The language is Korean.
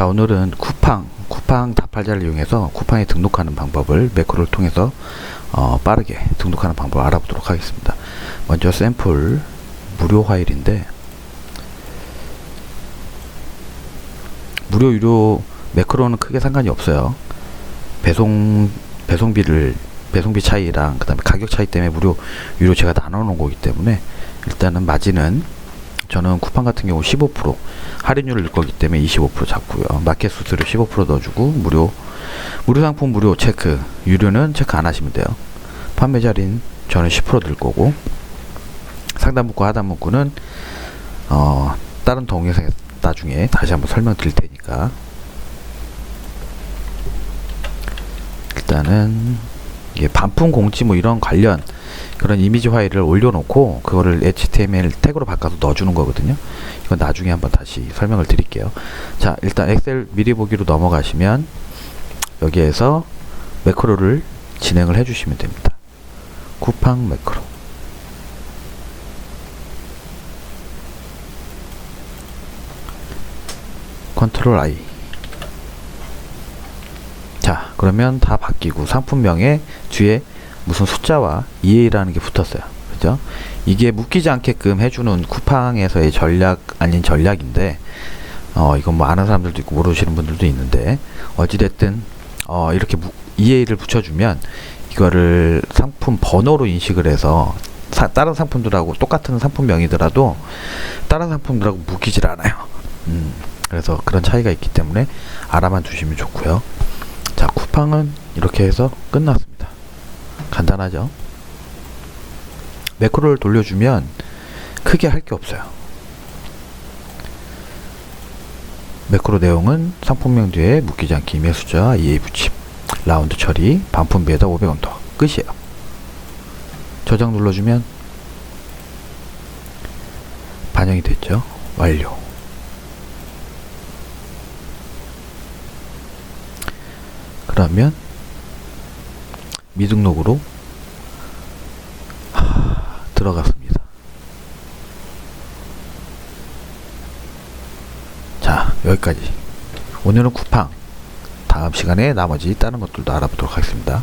자 오늘은 쿠팡 쿠팡 다팔자를 이용해서 쿠팡에 등록하는 방법을 매크로를 통해서 어, 빠르게 등록하는 방법을 알아보도록 하겠습니다. 먼저 샘플 무료 파일인데 무료 유료 매크로는 크게 상관이 없어요. 배송 배송비를 배송비 차이랑 그 다음에 가격 차이 때문에 무료 유료 제가 나눠 놓은 거기 때문에 일단은 마진은 저는 쿠팡 같은 경우 15% 할인율을 넣을 거기 때문에 25% 잡고요. 마켓 수수료 15% 넣어주고 무료 무료 상품 무료 체크 유료는 체크 안 하시면 돼요. 판매자 할인 저는 10%들 거고 상담 문구 하단 문구는 어 다른 동영상 나중에 다시 한번 설명드릴 테니까 일단은 이게 반품 공지 뭐 이런 관련 그런 이미지 파일을 올려놓고 그거를 HTML 태그로 바꿔서 넣어주는 거거든요. 이건 나중에 한번 다시 설명을 드릴게요. 자, 일단 엑셀 미리 보기로 넘어가시면 여기에서 매크로를 진행을 해주시면 됩니다. 쿠팡 매크로. 컨트롤 I. 자, 그러면 다 바뀌고 상품명에 뒤에 무슨 숫자와 EA라는 게 붙었어요. 그죠? 이게 묶이지 않게끔 해주는 쿠팡에서의 전략 아닌 전략인데, 어, 이건 뭐 아는 사람들도 있고 모르시는 분들도 있는데, 어찌됐든, 어, 이렇게 무, EA를 붙여주면, 이거를 상품 번호로 인식을 해서, 사, 다른 상품들하고 똑같은 상품명이더라도, 다른 상품들하고 묶이질 않아요. 음, 그래서 그런 차이가 있기 때문에 알아만 두시면 좋고요. 자, 쿠팡은 이렇게 해서 끝났습니다. 간단하죠? 매크로를 돌려주면 크게 할 게 없어요. 매크로 내용은 상품명 뒤에 묶이지 않기 숫자 EA 붙임 라운드 처리 반품비에다 500원 더 끝이에요. 저장 눌러주면 반영이 됐죠. 완료. 그러면 미등록으로 하, 들어갔습니다. 자, 여기까지. 오늘은 쿠팡. 다음 시간에 나머지 다른 것들도 알아보도록 하겠습니다.